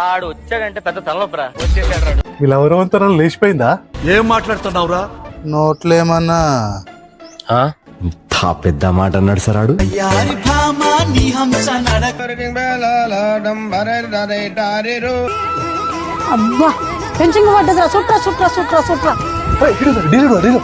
ఆడు వచ్చాడంటే పెద్ద తలనొప్పరా. వచ్చేసాడు రాడు. వీళ్ళ ఎవరవంతరం లేచిపోయిందా? ఏం మాట్లాడుతున్నావురా? నోట్లేమన్నా? తా పెద్ద మాట అన్నాడు సార్ ఆడు. అబ్బా పెంచింగ్ పడ్డదిరా. సుట్రా సుట్రా సుట్రా సుట్రా. సందళ్ళೆ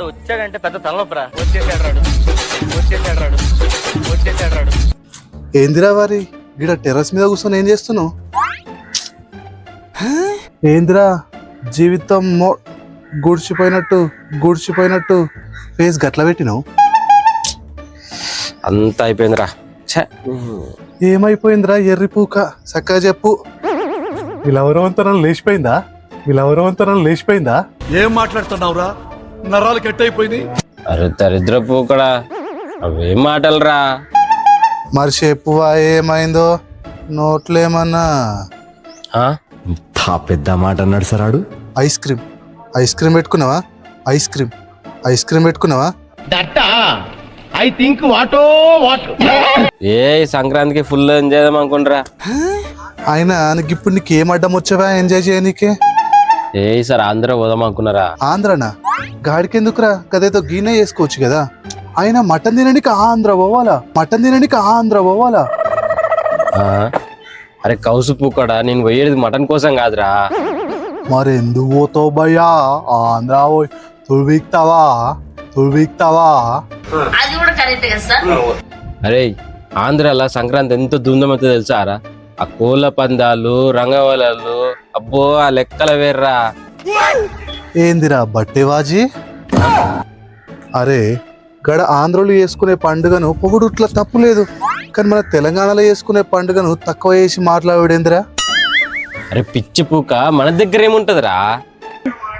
ఆడు వచ్చాడంటే పెద్ద తలనొప్పరా. వచ్చేసాడు రాడు. వచ్చేసాడు రాడు. వచ్చేసాడు రాడు. ఏందిరా వారి? ఈడ టెర్రస్ మీద కూర్చొని ఏం చేస్తున్నావు? ఏందిరా? జీవితం మో గుడిచిపోయినట్టు గుడిచిపోయినట్టు ఫేస్ గట్ల పెట్టినావు? అంత అయిపోయిందిరా. ఛే. ఏమైపోయిందిరా ఎర్రి పూక? చక్కగా చెప్పు. వీళ్ళ ఎవరవంతరం లేచిపోయిందా? వీళ్ళ ఎవరవంతరం లేచిపోయిందా? ఏం మాట్లాడుతున్నావురా? నరాలు కట్టయిపోయింది అరే దరిద్ర పూకడా అవేం మాటలురా? మరి చెప్పువా ఏమైందో నోట్లేమన్నా? ఆ? తా పెద్ద మాట అన్నాడు సార్ ఆడు. ఐస్ క్రీమ్ ఐస్ క్రీమ్ పెట్టుకున్నావా? ఐస్ క్రీమ్ ఐస్ క్రీమ్ పెట్టుకున్నావా? ఏ ఈ సంక్రాంతికి ఫుల్ ఎంజాయ్ చేద్దాం అనుకుంటారా. అయినా నీకు ఇప్పుడు నీకు ఏం అడ్డం వచ్చావా ఎంజాయ్ చేయనీకే? ఏ సార్ ఆంధ్ర పోదాం అనుకున్నారా? ఆంధ్రనా? గాడికెందుకురా? కదేదో గీనే చేసుకోవచ్చు కదా. అయినా మటన్ తినడానికి ఆంధ్ర పోవాలా? మటన్ తినడానికి ఆంధ్ర పోవాలా? ఆ? అరే కౌసు పూకడా? నేను పోయేది మటన్ కోసం కాదురా. మరి ఎందుకు పోతావు భయ్యా? ఆంధ్ర పోయి తుడివిక్తావా? తుడివిక్తావా? అరే ఆంధ్రాలో సంక్రాంతి ఎంత ధూమ్ధామవుతుందో తెలుసారా? ఆ కోళ్ళ పందాలు రంగవలలు అబ్బో ఆ లెక్కల వేర్రా. ఏందిరా బట్టేవాజీ? అరే గడ ఆంధ్రలో చేసుకునే పండుగను పొగుడుట్ల తప్పు లేదు. కానీ మన తెలంగాణలో చేసుకునే పండుగను తక్కువ చేసి మాట్లాడేందిరా అరే పిచ్చి పూక మన దగ్గర ఏముంటదిరా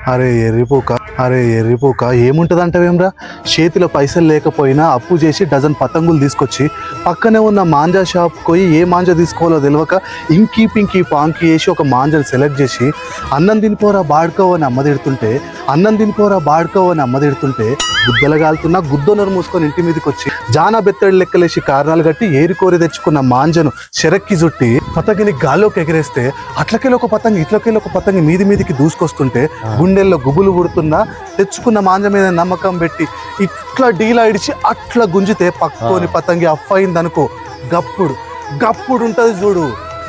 అరే ఎర్రిపోక అరే ఎర్రిపోక ఏముంటదంటవేమ్రా? చేతిలో పైసలు లేకపోయినా అప్పు చేసి డజన్ పతంగులు తీసుకొచ్చి పక్కనే ఉన్న మాంజా షాప్ పోయి ఏ మాంజా తీసుకోవాలో తెలియక ఇంకీ పింకీ పాంకి వేసి ఒక మాంజాని సెలెక్ట్ చేసి అన్నం తినిపోరా బాడుకోవని అమ్మ తిడుతుంటే అన్నం తినిపోరా బాడుకో అని అమ్మ తిడుతుంటే గుద్దలు కాలుతున్నా గుద్దొనరు మూసుకొని ఇంటి మీదకి వచ్చి జానా బెత్తడి లెక్కలేసి కారణాలు కట్టి ఏరికోరి తెచ్చుకున్న మాంజను చెరక్కి చుట్టి పతంగిని గాల్లోకి ఎగరేస్తే అట్లకెళ్ళి ఒక పతంగి ఇట్లకెళ్ళి ఒక పతంగి మీది మీదికి దూసుకొస్తుంటే గుండెల్లో గుబులు పుడుతున్నా తెచ్చుకున్న మాంజ మీద నమ్మకం పెట్టి ఇట్లా డీలా ఇడిచి అట్లా గుంజితే పక్కోని పతంగి అయిందనుకో గప్పుడు గప్పుడు ఉంటది చూడు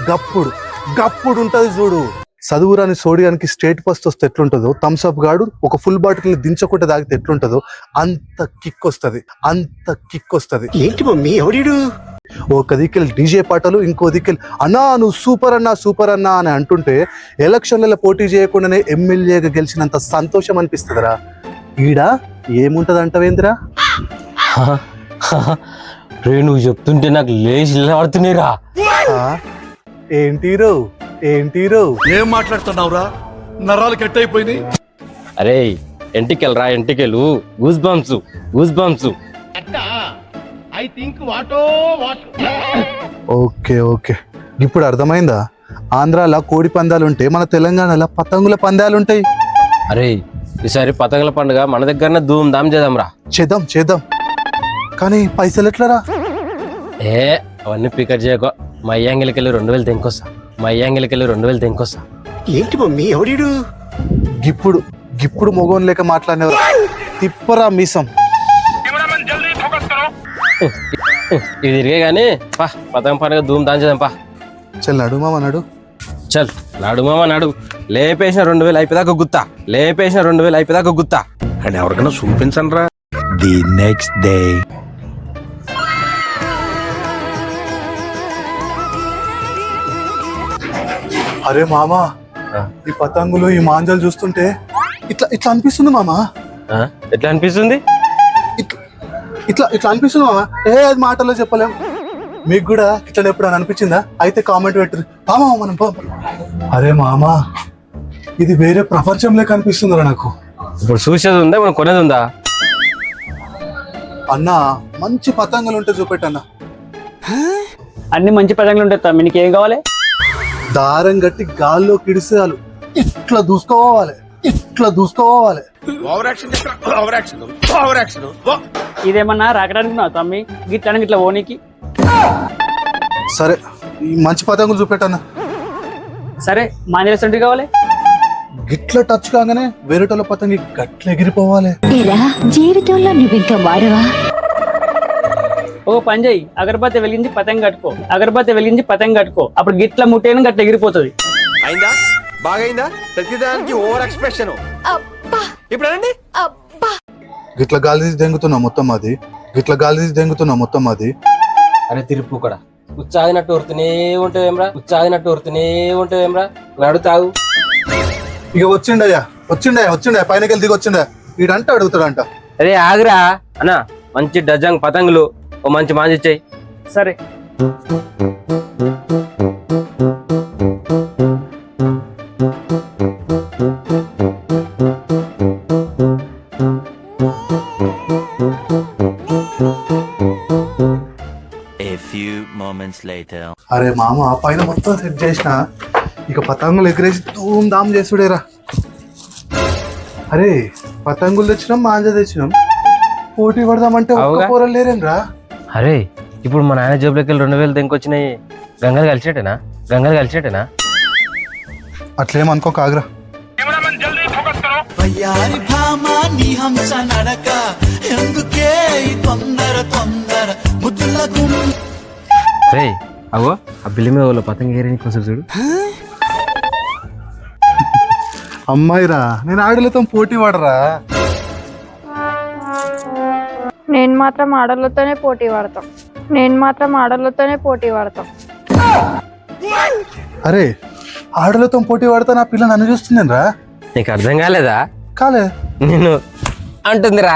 గప్పుడు గప్పుడు ఉంటది చూడు. చదువురాని సోడియానికి స్టేట్ ఫస్ట్ వస్తే ఎట్లుంటుందో థమ్స్ అప్ గాడు ఒక ఫుల్ బాటిల్ దించకుండా తాగితే ఎట్లుంటుందో అంత కిక్ వస్తది అంత కిక్ వస్తది. ఏంటి మమ్మీ ఎవడీడు? ఒక దిక్కెళ్ళి డీజే పాటలు ఇంకో దిక్కెళ్ళి అన్నా నువ్వు సూపర్ అన్నా సూపర్ అన్నా అని అంటుంటే ఎలక్షన్లలో పోటీ చేయకుండానే ఎమ్మెల్యేగా గెలిచినంత సంతోషం అనిపిస్తుందిరా. ఈడ ఏముంటది అంటవేందిరా రే నువ్వు చెప్తుంటే నాకు లేచి ఆ? ఏంటీరో ఏంటీరో ఏం మాట్లాడుతున్నావురా? నరాలు కట్టయిపోయింది అరే ఎంటికెళ్ళి రా ఎంటికెళ్ళు goose bumps goose bumps okay okay. ఇప్పుడు అర్థమైందా? ఆంధ్రాలో కోడి పందాలు ఉంటే మన తెలంగాణలో పతంగుల పందాలు ఉంటాయి అరే ఈసారి పతంగుల పండుగ మన దగ్గరనే ధూమ్ ధామ్ చేద్దాం రా చేద్దాం చేద్దాం. కానీ పైసలు ఎట్లరా? ఏ అవన్నీ పికట్ చేయకో. మా అయ్యాంగిలకెళ్ళి రెండు వేలు తెంకొస్తా. మా అయ్యాంగిలకెళ్ళి రెండు వేలు తెంకొస్తా. ఏంటి మమ్మీ ఎవడీడు గిప్పుడు గిప్పుడు మొగోన్ లేక మాట్లాడినవారు. తిప్పరా మీసం. ఇది తిరిగే కానీ పా పతంగ పండుగ ధూమ్ ధామ్ చేద్దాం పా. చల్ నడు మామ నడు. చల్ నాడు మామ నాడు. లేపేసిన రెండు వేలు అయిపోదాకా గుత్తా. లేపేసిన రెండు వేలు అయిపోదాకా గుత్తా. అని ఎవరికైనా చూపించండి రా ది నెక్స్ట్ డే. అరే మామ ఈ పతంగులు ఈ మాంజాలు చూస్తుంటే ఇట్లా ఇట్లా అనిపిస్తుంది మామ? ఎట్లా అనిపిస్తుంది? ఇట్లా ఇట్లా ఇట్లా అనిపిస్తుంది మామ. ఏ అది మాటల్లో చెప్పలేం. మీకు కూడా ఇట్లా ఎప్పుడు అనిపించిందా? అయితే కామెంట్ పెట్టరు. మామ మనం పో. అరే మామ ఇది వేరే ప్రపంచంలో కనిపిస్తుందిరా నాకు. ఇప్పుడు చూసేది ఉందా? మనం కొనేది ఉందా? అన్న మంచి పతంగులు ఉంటే చూపెట్టన్నా. అన్ని మంచి పదంగా ఉంటాయి తమ్మి. నీకు ఏం కావాలి? దారం కట్టి గాల్లో కిడిసేయాలి ఇట్లా దూసుకోవాలి. ఇట్లా దూసుకోవాలి. ఇదేమన్నా రాకడానికి నా తమ్మి? గిట్లని గిట్ల ఓనికి సరే ఈ మంచి పతంగులు చూపెట్టన్నా. సరే మాంజలేసంటి కావాలి. గిట్ల టచ్ కాగానే వేరేటోళ్ళ పతంగి గట్ల ఎగిరిపోవాలి ఏరా జీవితంలో నువ్వు ఇంకా మారవా? ఓ పని చేయి. అగరబత్తి వెలిగించి పతంగ కట్టుకో. అగరబత్తి వెలిగించి పతంగ కట్టుకో. అప్పుడు గిట్ల ముట్టేను గట్ల ఎగిరిపోతుంది. అయిందా? బాగైందా? ప్రతిదానికి ఓవర్ ఎక్స్ప్రెషన్ ఇప్పుడు అనండి. గిట్ల గాలి తీసి దెంగుతున్నా మొత్తం అది. గిట్ల గాలి తీసి దెంగుతున్నా మొత్తం అది. అరే తిరుపు కూడా. ఉచ్చాదినట్టు ఊరుతూనే ఉంటావేమ్రా ఉచ్చాదినట్టు ఊరుతూనే ఉంటావేమ్రా నడుతావు ఇక వచ్చిండయ్యా. వచ్చిండయ్యా వచ్చిండయ్యా. పైనకెళ్ళి దిగి వచ్చిండయా వీడంట అడుగుతాడంట. అరే ఆగురా. అన్నా మంచి డజంగ్ పతంగులు. ఓ మంచి మాంజి ఇచ్చేయి. సరే. A few moments later. అరే మామ ఆ పైన మొత్తం సెట్ చేసిన. ఇక పతంగులు ఎగిరేసి ధూమ్ ధామ్ చేసుడేరా. అరే పతంగులు తెచ్చినాం మాంజ తెచ్చినాం. పోటీ పడదామంటే ఒక్క అవుగా. పోరలు లేరేంరా అరే ఇప్పుడు మా నాయన జేబులోకి వెళ్ళి రెండు వేలు తెంకొచ్చినాయి. గంగలు కలిసేటేనా? గంగలు కలిసేటేనా? అట్లేం అనుకో కాగ్రా రే అగో ఆ బిల్లి మీద వాళ్ళ పతంగ ఏరి కోసం చూడు. అమ్మాయిరా నేను ఆడలతో పోటీ పడరా. నేను మాత్రం ఆడలతోనే పోటీ పడతాం. నేను మాత్రం ఆడలతోనే పోటీ పడతాం. అరే ఆడలతో పోటీ పడతా నా పిల్ల నన్ను చూస్తుందేనరా నీకు అర్థం కాలేదా? కాలే. నిన్ను అంటుందిరా.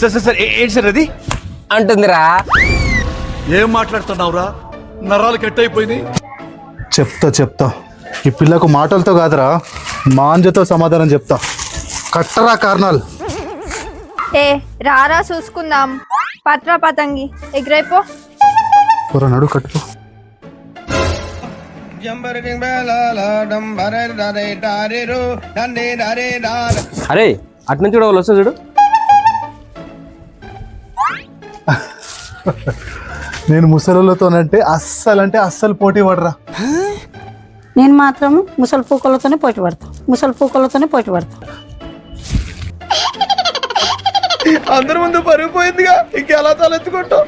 సార్ సార్ సార్ ఏంటి సార్ అది? అంటుందిరా. ఏం మాట్లాడుతున్నావురా? నరాలు కట్ అయిపోయినాయి చెప్తా చెప్తా. ఈ పిల్లకు మాటలతో కాదురా మాంజతో సమాధానం చెప్తా. కట్టరా కారణాలు ఏ రారా చూసుకుందాం. పత్ర పతంగి ఎగిరైపో. కూర నడు కట్టుకో. అరే అటు నుంచి కూడా వాళ్ళు వస్తా చూడు. నేను ముసలితోనంటే అస్సలు అంటే అస్సలు పోటీ పడరా. నేను మాత్రం ముసలి పూకలతోనే పోటీ పడతా. ముసలి పూకలతోనే పోటీ పడతా. అందరి ముందు పరిగిపోయిందిగా ఇంకెలా తలెత్తుకుంటావు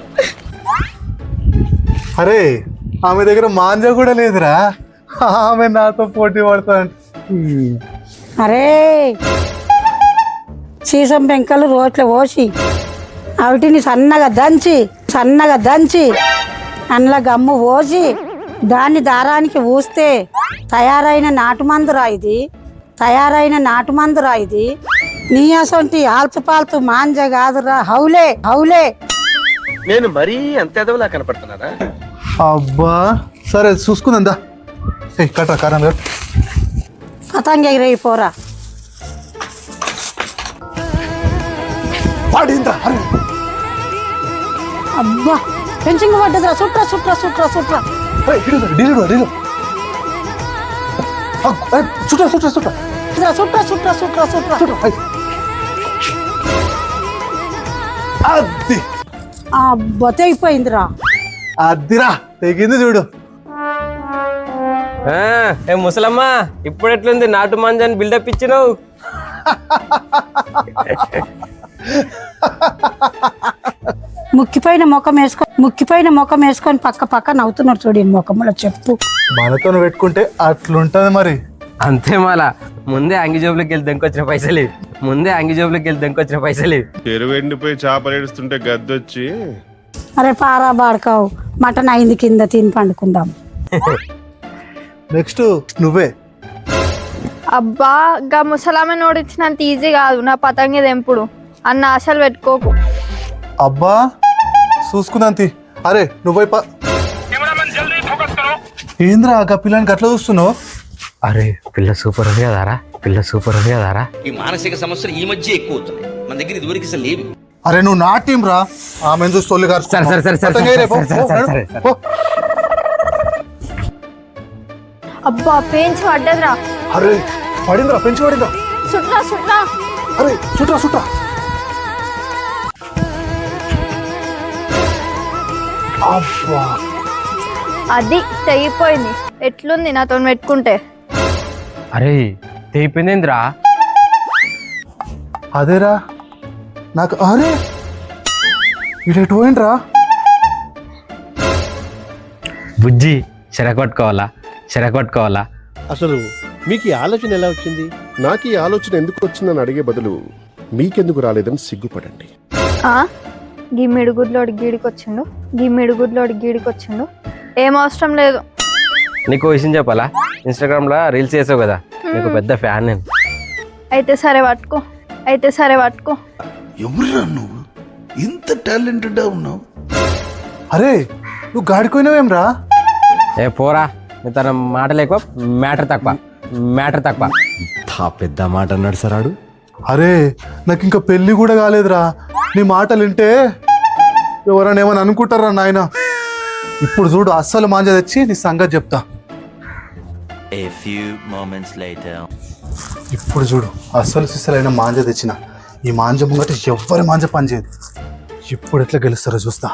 అరే ఆమె దగ్గర మాంజ కూడా లేదురా. ఆమె నాతో పోటీ పడతా అంటే అరే సీసం పెంకలు రోట్లో పోసి అవిటిని సన్నగా దంచి సన్నగా దంచి అందులో గమ్ము పోసి దాన్ని దారానికి ఊస్తే తయారైన నాటుమందురా ఇది. తయారైన నాటుమందురా ఇది. నీ అసొంటి ఆల్తు పాల్తు మాంజ కాదురా హౌలే హౌలే. నేను మరీ అంత ఎదవలా కనపడుతున్నారా అబ్బా సరే చూసుకుందా కట్రా కారణం కట్ పతంగ ఎగిరైపోరా పాడిందా అబ్బా పెంచింగ్ పడ్డదిరా సుట్రా సుట్రా సుట్రా సుట్రా. ఏయ్, ఇడు, డీలు డీలు అగ్, ఏయ్, చుట్టా చుట్టా చుట్టా సుట్రా సుట్రా సుట్రా సుట్రా. సుట్రా అద్ది అబ్బా తెగిపోయిందిరా అద్దిరా తెగింది చూడు. ఆ, ఏ ముసలమ్మ ఇప్పుడు ఎట్లుంది నాటు మంజాన్ని బిల్డప్ ఇచ్చినావు? ముక్కిపోయిన ముఖం వేసుకొని ముక్కిపోయిన ముఖం వేసుకొని పక్క పక్క నవ్వుతున్నాడు చూడు ఈ ముఖంలో చెప్పు. మనతో పెట్టుకుంటే అట్లుంటది మరి. అంతే మాలా. ముందే అంగి జోబులోకి వెళ్ళి దెంకొచ్చిన పైసలు. ముందే అంగి జోబులోకి వెళ్ళి దెంకొచ్చిన పైసలు. చెరువు ఎండిపోయి చేపలు ఏడుస్తుంటే గద్దొచ్చి. అరే పారా బాడకావు. మటన్ అయింది కింద తిని పండుకుందాం. నెక్స్ట్ నువ్వే. అబ్బా గా ముసలామె నోడిచ్చినంత ఈజీ కాదు. నా పతంగి దెంపుడు అన్న ఆశలు పెట్టుకోకు. అబ్బా చూసుకుందాంతి. అరే నువ్వై ప ఏంద్రా ఆ పిల్లానికి అట్లా చూస్తున్నావు? అరే పిల్ల సూపర్ ఉంది కదారా పిల్ల సూపర్ ఉంది కదారా ఈ మానసిక సమస్యలు ఈ మధ్య ఎక్కువ అవుతున్నాయి. మన దగ్గర ఇదివరకు అసలు లేవు. అరే నువ్వు నా టీం రా. ఆమె చూసి తొలి గారు సరే, సరే, సరే, సరే, సరే, సరే, సరే, సరే, సరే. అబ్బా పెంచి పడ్డదిరా అరే పడిందిరా పెంచి పడిందా సుట్లా సుట్లా. అరే చుట్రా అబ్బా. అది తెగిపోయింది. ఎట్లుంది నాతో పెట్టుకుంటే? అరే తెగిపోయిందేంద్రా? అదేరా నాకు అరే ఇటు పోయిండ్రా? బుజ్జి చెరగొట్టుకోవాలా చెరగొట్టుకోవాలా అసలు మీకు ఈ ఆలోచన ఎలా వచ్చింది? నాకు ఈ ఆలోచన ఎందుకు వచ్చిందని అడిగే బదులు మీకెందుకు రాలేదని సిగ్గుపడండి. ఆ? గీ మిడుగుడ్లోడి గీడికొచ్చిండు? గీ మిడుగుడ్లోడి గీడికొచ్చిండు? ఏం అవసరం లేదు. నీకు విషయం చెప్పాలా? ఇన్స్టాగ్రామ్లో రీల్స్ చేసావు కదా నీకు పెద్ద ఫ్యాన్ నేను. అయితే సరే పట్టుకో అయితే సరే పట్టుకో. ఎవరురా నువ్వు? ఇంత టాలెంటెడ్ ఉన్నావు. అరే నువ్వు గాడిపోయినావేం రా ఏ పోరా. నీ తన మాటలు ఎక్కువ మ్యాటర్ తక్కువ మ్యాటర్ తక్కువ. పెద్ద మాట అన్నాడు సరాడు అరే నాకు ఇంకా పెళ్ళి కూడా కాలేదురా. నీ మాటలు వింటే ఎవరైనా ఏమైనా అనుకుంటారా నాయన? ఇప్పుడు చూడు అస్సలు మాంజ తెచ్చి నీ సంగతి చెప్తా A few moments later. ఇప్పుడు చూడు అస్సలు సిస్సలైన మాంజ తెచ్చిన ఈ మాంజ ముంగట ఎవ్వరి మాంజ పనిచేయదు ఇప్పుడు ఎట్లా గెలుస్తారో చూస్తా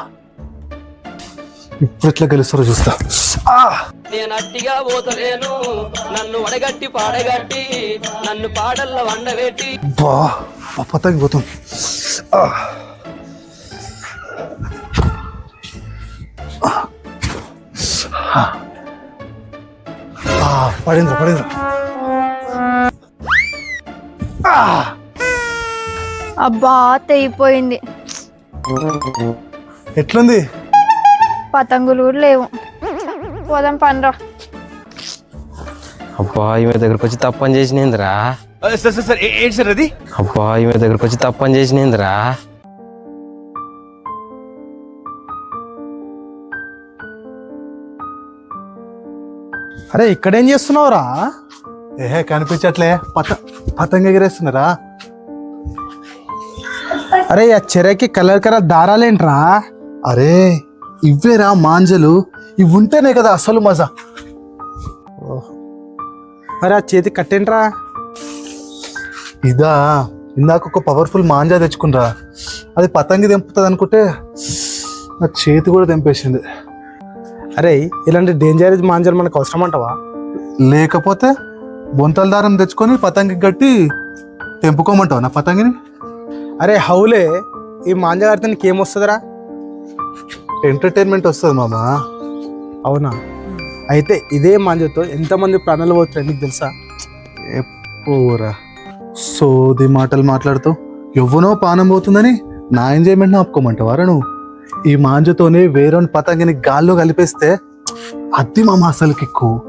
ఇప్పుడు ఎట్లా గెలుస్తారో చూస్తా ఆ! నేను అట్టిగా పోతలేను నన్ను వడగట్టి పాడగట్టి నన్ను పాడల్ల వండబెట్టి బా పతంగి పోతుంది పడిందిరా పడిందిరా. అబ్బా తెగిపోయింది ఎట్లుంది? పతంగులు కూడా లేవు. పోదాం పండ్రా అబ్బా ఈమె దగ్గరకు వచ్చి తప్పని చేసినేందిరా. సార్ సార్ ఏంటి సార్ అది? అబ్బా ఈమె దగ్గరకు వచ్చి తప్పని చేసినేందిరా. అరే ఇక్కడేం చేస్తున్నావురా? ఏహే కనిపించట్లే. పత పతంగి ఎగిరేస్తున్నారా? అరే ఆ చెరకి కలర్ కలర్ దారాలేంట్రా? అరే ఇవ్వేరా మాంజలు? ఇవి ఉంటేనే కదా అసలు మజా. మరి ఆ చేతి కట్టేంట్రా? ఇదా ఇందాక ఒక పవర్ఫుల్ మాంజా తెచ్చుకున్నరా అది పతంగి తెంపుతుంది అనుకుంటే నా చేతి కూడా తెంపేసింది. అరే ఇలాంటి డేంజరస్ మాంజలు మనకు అవసరం అంటావా? లేకపోతే బొంతల దారం తెచ్చుకొని పతంగి కట్టి తెంపుకోమంటావు నా పతంగిని? అరే హౌలే ఈ మాంజ కడితే నీకు ఏమొస్తుందిరా ఎంటర్టైన్మెంట్ వస్తుంది మామ. అవునా? అయితే ఇదే మాంజతో ఎంతమంది ప్రాణాలు పోతున్నాయి నీకు తెలుసా? ఎప్పురా సోది మాటలు మాట్లాడుతూ ఎవ్వనో పానం పోతుందని నా ఎంజాయ్మెంట్ ఆపుకోమంటావారా నువ్వు? ఈ మాంజతోనే వేరొని పతంగిని గాల్లో కలిపేస్తే అద్ది మామ అసలు కిక్కు.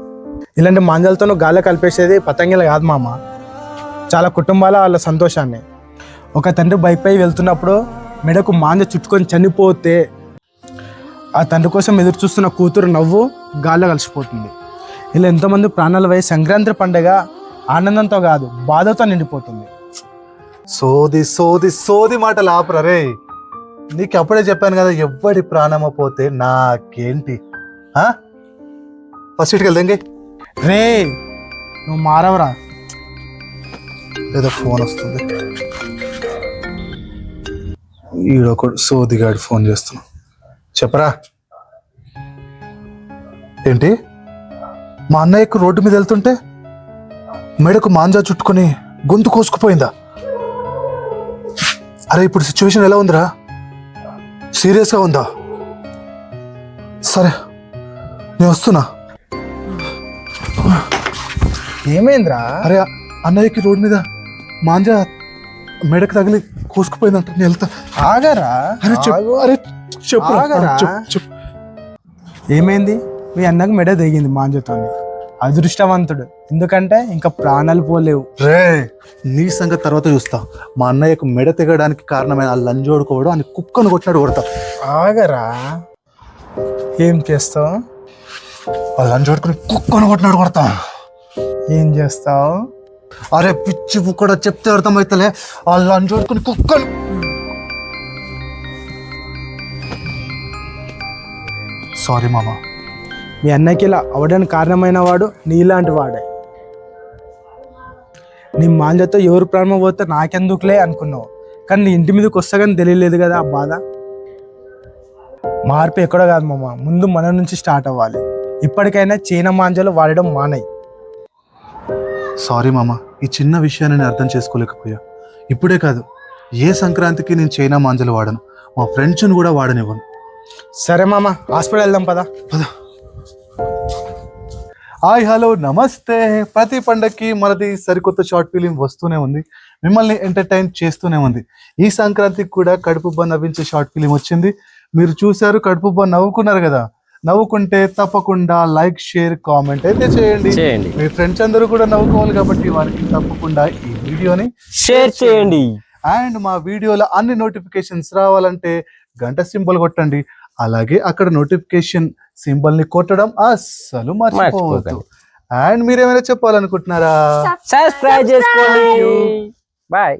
ఇలాంటి మాంజాలతో గాలి కలిపేసేది పతంగిలు కాదు మామ. చాలా కుటుంబాల వాళ్ళ సంతోషాన్ని. ఒక తండ్రి బైక్ పై వెళ్తున్నప్పుడు మెడకు మాంజ చుట్టుకొని చనిపోతే ఆ తండ్రి కోసం ఎదురు చూస్తున్న కూతురు నవ్వు గాల్లో కలిసిపోతుంది. ఇలా ఎంతోమంది ప్రాణాల వై సంక్రాంతి పండుగ ఆనందంతో కాదు బాధతో నిండిపోతుంది. సోది సోది సోది మాటలు ఆపురా నీకు అప్పుడే చెప్పాను కదా ఎవ్వడి ప్రాణమో పోతే నాకేంటి? ఫస్ట్ ఇటుకి వెళ్దాంగే రే నువ్వు మారవరా? ఏదో ఫోన్ వస్తుంది. ఈడొకడు సోదిగాడు ఫోన్ చేస్తున్నా చెప్పరా? ఏంటి? మా అన్నయ్యకు రోడ్డు మీద వెళ్తుంటే మెడకు మాంజా చుట్టుకొని గొంతు కోసుకుపోయిందా? అరే ఇప్పుడు సిచ్యువేషన్ ఎలా ఉందిరా? సీరియస్గా ఉందా? సరే నేను వస్తున్నా. ఏమైందిరా? అరే అన్నయ్యకి రోడ్డు మీద మాంజా మెడకు తగిలి కోసుకుపోయిందంట. నేను వెళ్తా. ఆగరా? అరే చెప్పు. అరే చెప్పు. ఆగరా. చెప్పు ఏమైంది? మీ అన్నకు మెడ దిగింది మాంజతోని. అదృష్టవంతుడు. ఎందుకంటే ఇంకా ప్రాణాలు పోలేవు. రే నీ సంగతి తర్వాత చూస్తా. మా అన్నయ్యకు మెడ తెగడానికి కారణమైన ఆ లంజోడుకోవడం అని కుక్కను కొట్టినాడు కొడతా. ఆగరా. ఏం చేస్తావు? ఆ లంజోడుకుని కుక్కను కొట్టినాడు కొడతా. ఏం చేస్తావు? అరే పిచ్చి కూడా చెప్తే అర్థమైతలే. ఆ లంజోడుకుని కుక్కను సారీ మామ. మీ అన్నకి ఇలా అవడానికి కారణమైన వాడు నీలాంటి వాడే. నీ మాంజతో ఎవరు ప్రాణం పోతే నాకెందుకులే అనుకున్నావు. కానీ నీ ఇంటి మీదకి వస్తాగని తెలియలేదు కదా ఆ బాధ? మార్పు ఎక్కడో కాదు మామ. ముందు మన నుంచి స్టార్ట్ అవ్వాలి. ఇప్పటికైనా చీన మాంజలు వాడడం మానయి. సారీ మామ ఈ చిన్న విషయాన్ని నేను అర్థం చేసుకోలేకపోయా. ఇప్పుడే కాదు ఏ సంక్రాంతికి నేను చైనా మాంజలు వాడను? మా ఫ్రెండ్స్ని కూడా వాడనివ్వను. సరే మామ హాస్పిటల్ వెళ్దాం పదా. హాయ్ హలో నమస్తే. ప్రతి పండక్కి మనది సరికొత్త షార్ట్ ఫిలిం వస్తూనే ఉంది. మిమ్మల్ని ఎంటర్టైన్ చేస్తూనే ఉంది. ఈ సంక్రాంతికి కూడా కడుపుబ్బ నవ్వించే షార్ట్ ఫిలిం వచ్చింది. మీరు చూశారు కడుపుబ్బ నవ్వుకున్నారు కదా? నవ్వుకుంటే తప్పకుండా లైక్ షేర్ కామెంట్ అయితే చేయండి. చేయండి. మీ ఫ్రెండ్స్ అందరూ కూడా నవ్వుకోవాలి కాబట్టి వారికి తప్పకుండా ఈ వీడియోని షేర్ చేయండి. అండ్ మా వీడియోలో అన్ని నోటిఫికేషన్స్ రావాలంటే గంట సింబల్ కొట్టండి. అలాగే అక్కడ నోటిఫికేషన్ సింబల్ని కొట్టడం అస్సలు మర్చిపోవద్దు. అండ్ మీరేమైనా చెప్పాలనుకుంటున్నారా? సబ్స్క్రైబ్ చేసుకోండి. బాయ్